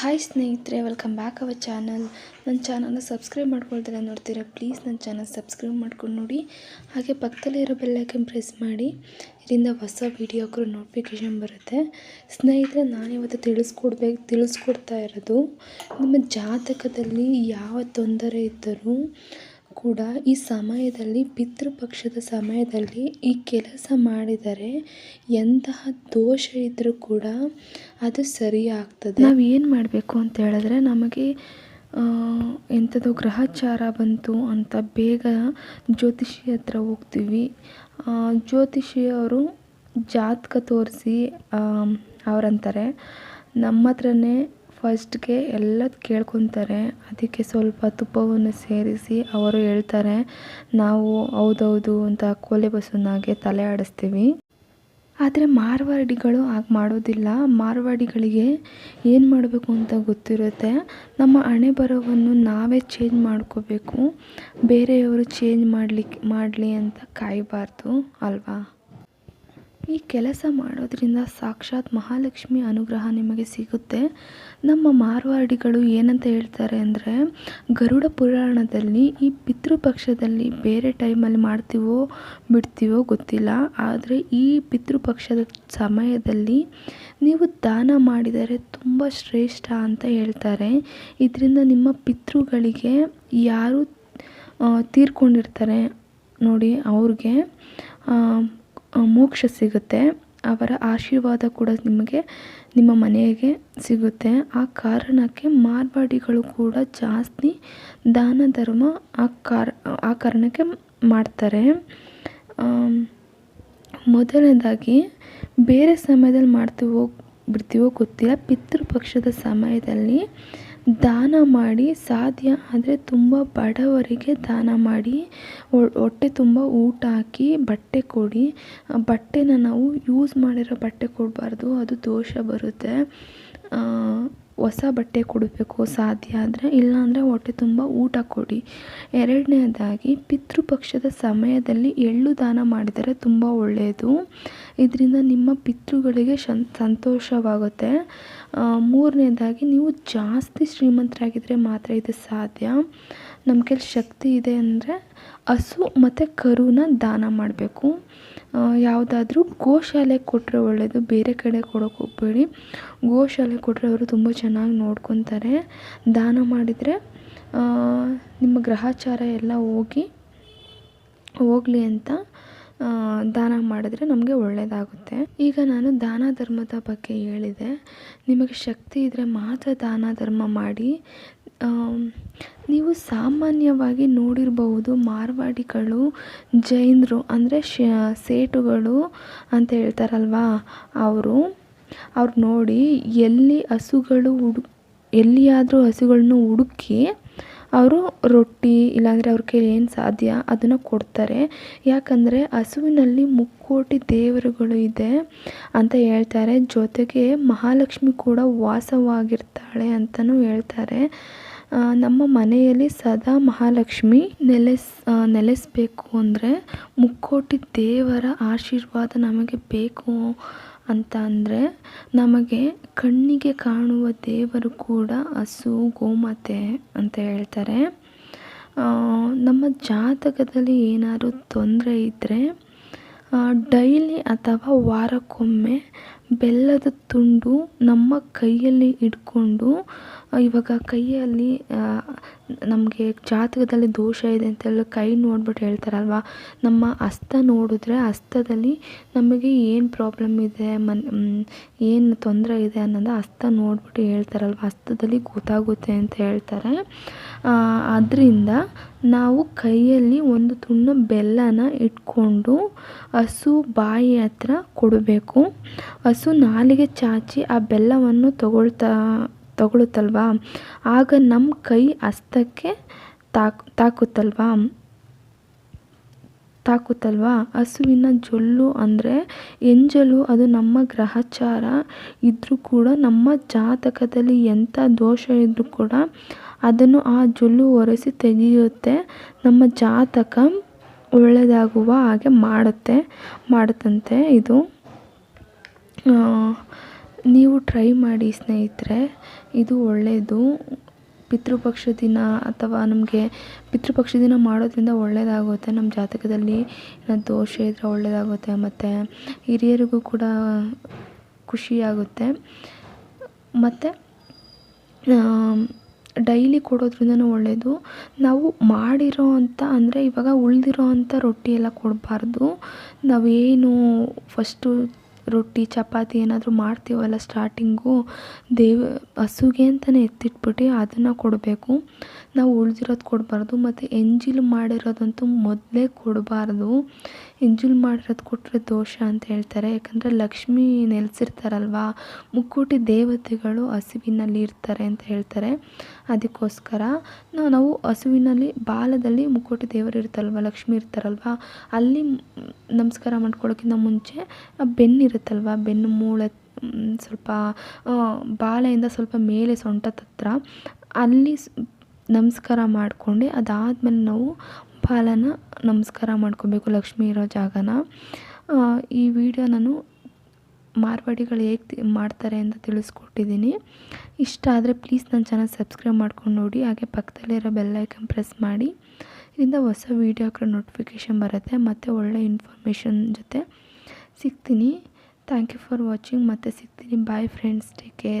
Hi ಸ್ನೇಹಿತರೆ welcome back our channel ನನ್ನ ಚಾನಲ್ನ ಸಬ್ಸ್ಕ್ರೈಬ್ ಮಾಡ್ಕೊಳ್ತಾರೆ ನೋಡ್ತೀರಾ? ಪ್ಲೀಸ್ ನನ್ನ ಚಾನಲ್ ಸಬ್ಸ್ಕ್ರೈಬ್ ಮಾಡ್ಕೊಂಡು ನೋಡಿ. ಹಾಗೆ ಪಕ್ಕದಲ್ಲಿರೋ ಬೆಲ್ಲೈಕನ್ ಪ್ರೆಸ್ ಮಾಡಿ. ಇದರಿಂದ ಹೊಸ ವೀಡಿಯೋಕ್ಕೂ ನೋಟಿಫಿಕೇಷನ್ ಬರುತ್ತೆ. ಸ್ನೇಹಿತರೆ ನಾನಿವತ್ತು ತಿಳಿಸ್ಕೊಡ್ಬೇಕು ತಿಳಿಸ್ಕೊಡ್ತಾ ಇರೋದು, ನಿಮ್ಮ ಜಾತಕದಲ್ಲಿ ಯಾವ ತೊಂದರೆ ಇದ್ದರೂ ಕೂಡ ಈ ಸಮಯದಲ್ಲಿ, ಪಿತೃಪಕ್ಷದ ಸಮಯದಲ್ಲಿ ಈ ಕೆಲಸ ಮಾಡಿದರೆ ಎಂತಹ ದೋಷ ಇದ್ದರೂ ಕೂಡ ಅದು ಸರಿಯಾಗ್ತದೆ. ನಾವು ಏನು ಮಾಡಬೇಕು ಅಂತ ಹೇಳಿದ್ರೆ ನಮಗೆ ಎಂಥದ್ದು ಗ್ರಹಚಾರ ಬಂತು ಅಂತ ಬೇಗ ಜ್ಯೋತಿಷಿ ಹತ್ರ ಹೋಗ್ತೀವಿ. ಜ್ಯೋತಿಷಿಯವರು ಜಾತಕ ತೋರಿಸಿ ಅವರಂತಾರೆ. ನಮ್ಮ ಹತ್ರನೇ ಫಸ್ಟ್ಗೆ ಎಲ್ಲ ಕೇಳ್ಕೊತಾರೆ. ಅದಕ್ಕೆ ಸ್ವಲ್ಪ ತುಪ್ಪವನ್ನು ಸೇರಿಸಿ ಅವರು ಹೇಳ್ತಾರೆ, ನಾವು ಹೌದೌದು ಅಂತ ಕೋಲೆ ಬಸವನಾಗೆ ತಲೆ ಆಡಿಸ್ತೀವಿ. ಆದರೆ ಮಾರ್ವಾಡಿಗಳು ಹಾಗೆ ಮಾಡೋದಿಲ್ಲ. ಮಾರ್ವಾಡಿಗಳಿಗೆ ಏನು ಮಾಡಬೇಕು ಅಂತ ಗೊತ್ತಿರುತ್ತೆ. ನಮ್ಮ ಹಣೆ ಬರವನ್ನು ನಾವೇ ಚೇಂಜ್ ಮಾಡ್ಕೋಬೇಕು. ಬೇರೆಯವರು ಚೇಂಜ್ ಮಾಡಲಿಕ್ಕೆ ಮಾಡಲಿ ಅಂತ ಕಾಯಬಾರ್ದು, ಅಲ್ವಾ? ಈ ಕೆಲಸ ಮಾಡೋದ್ರಿಂದ ಸಾಕ್ಷಾತ್ ಮಹಾಲಕ್ಷ್ಮಿ ಅನುಗ್ರಹ ನಿಮಗೆ ಸಿಗುತ್ತೆ. ನಮ್ಮ ಮಾರ್ವಾಡಿಗಳು ಏನಂತ ಹೇಳ್ತಾರೆ ಅಂದರೆ, ಗರುಡ ಪುರಾಣದಲ್ಲಿ ಈ ಪಿತೃಪಕ್ಷದಲ್ಲಿ ಬೇರೆ ಟೈಮಲ್ಲಿ ಮಾಡ್ತೀವೋ ಬಿಡ್ತೀವೋ ಗೊತ್ತಿಲ್ಲ. ಆದರೆ ಈ ಪಿತೃಪಕ್ಷದ ಸಮಯದಲ್ಲಿ ನೀವು ದಾನ ಮಾಡಿದರೆ ತುಂಬ ಶ್ರೇಷ್ಠ ಅಂತ ಹೇಳ್ತಾರೆ. ಇದರಿಂದ ನಿಮ್ಮ ಪಿತೃಗಳಿಗೆ ಯಾರು ತೀರ್ಕೊಂಡಿರ್ತಾರೆ ನೋಡಿ ಅವ್ರಿಗೆ. ಮೋಕ್ಷ ಸಿಗುತ್ತೆ. ಅವರ ಆಶೀರ್ವಾದ ಕೂಡ ನಿಮಗೆ ನಿಮ್ಮ ಮನೆಗೆ ಸಿಗುತ್ತೆ. ಆ ಕಾರಣಕ್ಕೆ ಮಾರ್ವಾಡಿಗಳು ಕೂಡ ಜಾಸ್ತಿ ದಾನ ಧರ್ಮ ಆ ಕಾರ, ಆ ಕಾರಣಕ್ಕೆ ಮಾಡ್ತಾರೆ. ಮೊದಲನೇದಾಗಿ ಬೇರೆ ಸಮಯದಲ್ಲಿ ಮಾಡ್ತೀವೋ, ಬಿಡ್ತೀವೋ ಗೊತ್ತಿಲ್ಲ. ಪಿತೃಪಕ್ಷದ ಸಮಯದಲ್ಲಿ ದಾನ ಮಾಡಿ, ಸಾಧ್ಯ ಆದರೆ ತುಂಬ ಬಡವರಿಗೆ ದಾನ ಮಾಡಿ ಹೊಟ್ಟೆ ತುಂಬ ಊಟ ಹಾಕಿ ಬಟ್ಟೆ ಕೊಡಿ. ಬಟ್ಟೆನ ನಾವು ಯೂಸ್ ಮಾಡಿರೋ ಬಟ್ಟೆ ಕೊಡಬಾರ್ದು, ಅದು ದೋಷ ಬರುತ್ತೆ. ಹೊಸ ಬಟ್ಟೆ ಕೊಡಬೇಕು ಸಾಧ್ಯ ಆದರೆ, ಇಲ್ಲಾಂದರೆ ಹೊಟ್ಟೆ ತುಂಬ ಊಟ ಕೊಡಿ. ಎರಡನೇದಾಗಿ, ಪಿತೃಪಕ್ಷದ ಸಮಯದಲ್ಲಿ ಎಳ್ಳು ದಾನ ಮಾಡಿದರೆ ತುಂಬ ಒಳ್ಳೆಯದು ಇದರಿಂದ ನಿಮ್ಮ ಪಿತೃಗಳಿಗೆ ಸಂತೋಷವಾಗುತ್ತೆ. ಮೂರನೇದಾಗಿ, ನೀವು ಜಾಸ್ತಿ ಶ್ರೀಮಂತರಾಗಿದ್ದರೆ ಮಾತ್ರ ಇದು ಸಾಧ್ಯ. ನಮ್ಮ ಕೈಲಿ ಶಕ್ತಿ ಇದೆ ಅಂದರೆ ಹಸು ಮತ್ತು ಕರುನ ದಾನ ಮಾಡಬೇಕು. ಯಾವುದಾದ್ರೂ ಗೋಶಾಲೆ ಕೊಟ್ಟರೆ ಒಳ್ಳೆಯದು ಬೇರೆ ಕಡೆ ಕೊಡೋಕೆ ಹೋಗಬೇಡಿ. ಗೋಶಾಲೆ ಕೊಟ್ಟರೆ ಅವರು ತುಂಬ ಚೆನ್ನಾಗಿ ನೋಡ್ಕೊತಾರೆ. ದಾನ ಮಾಡಿದರೆ ನಿಮ್ಮ ಗ್ರಹಚಾರ ಎಲ್ಲ ಹೋಗಿ, ಹೋಗಲಿ ಅಂತ ದಾನ ಮಾಡಿದ್ರೆ ನಮಗೆ ಒಳ್ಳೆಯದಾಗುತ್ತೆ ಈಗ ನಾನು ದಾನ ಧರ್ಮದ ಬಗ್ಗೆ ಹೇಳಿದೆ. ನಿಮಗೆ ಶಕ್ತಿ ಇದ್ದರೆ ಮಾತ್ರ ದಾನ ಧರ್ಮ ಮಾಡಿ. ನೀವು ಸಾಮಾನ್ಯವಾಗಿ ನೋಡಿರಬಹುದು ಮಾರ್ವಾಡಿಗಳು, ಜೈನರು ಅಂದರೆ ಸೇಟುಗಳು ಅಂತ ಹೇಳ್ತಾರಲ್ವಾ ಅವರು. ಅವ್ರು ನೋಡಿ ಎಲ್ಲಿ ಹಸುಗಳು ಹುಡು ಎಲ್ಲಿಯಾದರೂ ಹಸುಗಳನ್ನ ಹುಡುಕಿ ಅವರು ರೊಟ್ಟಿ ಇಲ್ಲಾಂದರೆ ಅವ್ರ ಕೈಲಿ ಏನು ಸಾಧ್ಯ ಅದನ್ನು ಕೊಡ್ತಾರೆ. ಯಾಕಂದರೆ ಹಸುವಿನಲ್ಲಿ ಮುಕ್ಕೋಟಿ ದೇವರುಗಳು ಇದೆ ಅಂತ ಹೇಳ್ತಾರೆ. ಜೊತೆಗೆ ಮಹಾಲಕ್ಷ್ಮಿ ಕೂಡ ವಾಸವಾಗಿರ್ತಾಳೆ ಅಂತಲೂ ಹೇಳ್ತಾರೆ. ನಮ್ಮ ಮನೆಯಲ್ಲಿ ಸದಾ ಮಹಾಲಕ್ಷ್ಮಿ ನೆಲೆಸ್ ನೆಲೆಸಬೇಕು ಅಂದರೆ ಮುಕ್ಕೋಟಿ ದೇವರ ಆಶೀರ್ವಾದ ನಮಗೆ ಬೇಕು ಅಂತ ಅಂದರೆ ನಮಗೆ ಕಣ್ಣಿಗೆ ಕಾಣುವ ದೇವರು ಕೂಡ ಹಸು, ಗೋಮಾತೆ ಅಂತ ಹೇಳ್ತಾರೆ. ನಮ್ಮ ಜಾತಕದಲ್ಲಿ ಏನಾದರೂ ತೊಂದರೆ ಇದ್ದರೆ ಡೈಲಿ ಅಥವಾ ವಾರಕ್ಕೊಮ್ಮೆ ಬೆಲ್ಲದ ತುಂಡು ನಮ್ಮ ಕೈಯಲ್ಲಿ ಇಟ್ಕೊಂಡು ಇವಾಗ ಕೈಯಲ್ಲಿ ನಮಗೆ ಜಾತಕದಲ್ಲಿ ದೋಷ ಇದೆ ಅಂತೆಲ್ಲ ಕೈ ನೋಡ್ಬಿಟ್ಟು ಹೇಳ್ತಾರಲ್ವ? ನಮ್ಮ ಹಸ್ತ ನೋಡಿದ್ರೆ ಹಸ್ತದಲ್ಲಿ ನಮಗೆ ಏನು ಪ್ರಾಬ್ಲಮ್ ಇದೆ, ಮನ್ ಏನು ತೊಂದರೆ ಇದೆ ಅನ್ನೋದು ಹಸ್ತ ನೋಡ್ಬಿಟ್ಟು ಹೇಳ್ತಾರಲ್ವ? ಹಸ್ತದಲ್ಲಿ ಗೊತ್ತಾಗುತ್ತೆ ಅಂತ ಹೇಳ್ತಾರೆ. ಅದರಿಂದ ನಾವು ಕೈಯಲ್ಲಿ ಒಂದು ತುಂಡು ಬೆಲ್ಲನ ಇಟ್ಕೊಂಡು ಹಸು ಬಾಯಿ ಹತ್ರ ಕೊಡಬೇಕು. ನಾಲಿಗೆ ಚಾಚಿ ಆ ಬೆಲ್ಲವನ್ನು ತಗೊಳ್ತಾ, ತಗೊಳುತ್ತಲ್ವಾ? ಆಗ ನಮ್ಮ ಕೈ ಹಸ್ತಕ್ಕೆ ತಾಕ್, ತಾಕುತ್ತಲ್ವಾ? ತಾಕುತ್ತಲ್ವಾ? ಹಸುವಿನ ಜೊಲ್ಲು ಅಂದರೆ ಎಂಜಲು, ಅದು ನಮ್ಮ ಗ್ರಹಚಾರ. ಇದ್ದರೂ ಕೂಡ ನಮ್ಮ ಜಾತಕದಲ್ಲಿ ಎಂಥ ದೋಷ ಇದ್ದರೂ ಕೂಡ ಅದನ್ನು ಆ ಜೊಲ್ಲು ಒರೆಸಿ ತೆಗೆಯುತ್ತೆ. ನಮ್ಮ ಜಾತಕ ಒಳ್ಳೆಯದಾಗುವ ಹಾಗೆ ಮಾಡುತ್ತೆ, ಮಾಡುತ್ತಂತೆ ಇದು. ನೀವು ಟ್ರೈ ಮಾಡಿ ಸ್ನೇಹಿತರೆ, ಇದು ಒಳ್ಳೆಯದು ಪಿತೃಪಕ್ಷ ದಿನ ಅಥವಾ ನಮಗೆ ಪಿತೃಪಕ್ಷ ದಿನ ಮಾಡೋದ್ರಿಂದ ಒಳ್ಳೆಯದಾಗುತ್ತೆ ನಮ್ಮ ಜಾತಕದಲ್ಲಿ ದೋಷ ಇದ್ದರೆ ಒಳ್ಳೆಯದಾಗುತ್ತೆ ಮತ್ತು ಹಿರಿಯರಿಗೂ ಕೂಡ ಖುಷಿಯಾಗುತ್ತೆ. ಮತ್ತು ಡೈಲಿ ಕೊಡೋದ್ರಿಂದ ಒಳ್ಳೆಯದು ನಾವು ಮಾಡಿರೋ ಅಂಥ ಅಂದರೆ ಇವಾಗ ಉಳಿದಿರೋ ಅಂಥ ರೊಟ್ಟಿ ಎಲ್ಲ ಕೊಡಬಾರ್ದು. ನಾವೇನು ಫಸ್ಟು ರೊಟ್ಟಿ ಚಪಾತಿ ಏನಾದರೂ ಮಾಡ್ತೀವಲ್ಲ ಸ್ಟಾರ್ಟಿಂಗು ದೇವ ಹಸುಗೆ ಅಂತಲೇ ಎತ್ತಿಟ್ಬಿಟ್ಟು ಅದನ್ನು ಕೊಡಬೇಕು. ನಾವು ಉಳ್ದಿರೋದು ಕೊಡಬಾರ್ದು, ಮತ್ತು ಎಂಜಿಲ್ ಮಾಡಿರೋದಂತೂ ಮೊದಲೇ ಕೊಡಬಾರ್ದು. ಎಂಜಲು ಮಾಡಿರೋದು ಕೊಟ್ಟರೆ ದೋಷ ಅಂತ ಹೇಳ್ತಾರೆ. ಯಾಕಂದರೆ ಲಕ್ಷ್ಮಿ ನೆಲೆಸಿರ್ತಾರಲ್ವ ಮುಕ್ಕೋಟಿ ದೇವತೆಗಳು ಹಸುವಿನಲ್ಲಿ ಇರ್ತಾರೆ ಅಂತ ಹೇಳ್ತಾರೆ. ಅದಕ್ಕೋಸ್ಕರ ನಾವು ಹಸುವಿನಲ್ಲಿ, ಬಾಲದಲ್ಲಿ ಮುಕ್ಕೋಟಿ ದೇವರು ಇರ್ತಾರಲ್ವ ಲಕ್ಷ್ಮಿ ಇರ್ತಾರಲ್ವ, ಅಲ್ಲಿ ನಮಸ್ಕಾರ ಮಾಡ್ಕೊಳ್ಳೋಕ್ಕಿಂತ ಮುಂಚೆ ಬೆನ್ನಿರುತ್ತಲ್ವ ಬೆನ್ನು ಮೂಳೆ ಸ್ವಲ್ಪ ಬಾಲೆಯಿಂದ ಸ್ವಲ್ಪ ಮೇಲೆ ಸೊಂಟದ ಹತ್ರ, ಅಲ್ಲಿ ನಮಸ್ಕಾರ ಮಾಡಿಕೊಂಡು. ಅದಾದಮೇಲೆ ನಾವು ಬಾಲನ ನಮಸ್ಕಾರ ಮಾಡ್ಕೊಬೇಕು. ಲಕ್ಷ್ಮಿ ಇರೋ ಜಾಗನ. ಈ ವಿಡಿಯೋ ನಾನು ಮಾರ್ವಾಡಿಗಳು ಹೇಗೆ ಮಾಡ್ತಾರೆ ಅಂತ ತಿಳಿಸ್ಕೊಟ್ಟಿದ್ದೀನಿ. ಇಷ್ಟ ಆದರೆ ಪ್ಲೀಸ್ ನನ್ನ ಚಾನಲ್ ಸಬ್ಸ್ಕ್ರೈಬ್ ಮಾಡ್ಕೊಂಡು ನೋಡಿ. ಹಾಗೆ ಪಕ್ಕದಲ್ಲಿರೋ ಬೆಲ್ಲೈಕನ್ ಪ್ರೆಸ್ ಮಾಡಿ. ಇದರಿಂದ ಹೊಸ ವೀಡಿಯೋ ಹಾಕೋ ನೋಟಿಫಿಕೇಷನ್ ಬರುತ್ತೆ. ಮತ್ತು ಒಳ್ಳೆ ಇನ್ಫಾರ್ಮೇಷನ್ ಜೊತೆ ಸಿಗ್ತೀನಿ. Thank you for watching. ಮತ್ತೆ ಸಿಗ್ತೀನಿ. Bye friends. Take care.